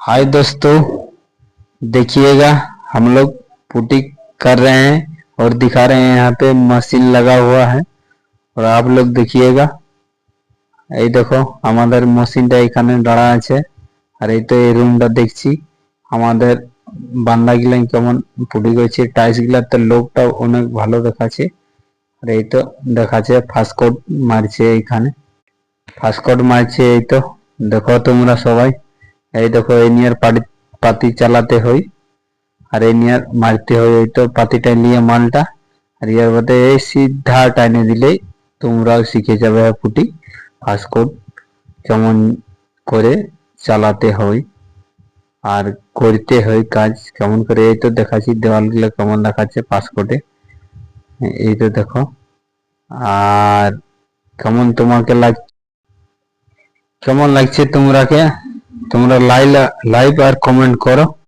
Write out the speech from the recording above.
हाय दोस्तों देखिएगा हम लोग पुटी कर रहे हैं और दिखा रहे हैं यहाँ पे मशीन लगा हुआ है और आप लोग देखिएगा এই দেখো আমাদের মেশিনটা এখানে দাঁড়া আছে আর এই তো এই রুমটা দেখছি আমাদের বান্দা গিলান কেমন পুটি করছে টাইলস গুলাতে লোকটা অনেক ভালো দেখাচ্ছে আর এই তো দেখাচ্ছে ফার্স্ট কোড মারছে এইখানে ফার্স্ট কোড মারছে এই তো দেখো তোমরা সবাই এই দেখো, এই নিয়ে পাটি পাতি চালাতে হয় আর এই নিয়ে মারতে হয় এই তো পাতিটা নিয়ে মালটা, আর ইয়ার মধ্যে এই সিধা টাইনে দিলেই তোমরাও শিখে যাবে পুটি। ফার্স্ট কোড কেমন করে চালাতে হয় আর করতে হয় কাজ কেমন করে, এই তো দেখাচ্ছি, দেওয়ালগুলো কেমন দেখাচ্ছে পাসকোটে এই তো দেখো, আর কেমন তোমাকে লাগ কেমন লাগছে তোমরাকে? তোমরা লাইলা লাইভ আর কমেন্ট করো।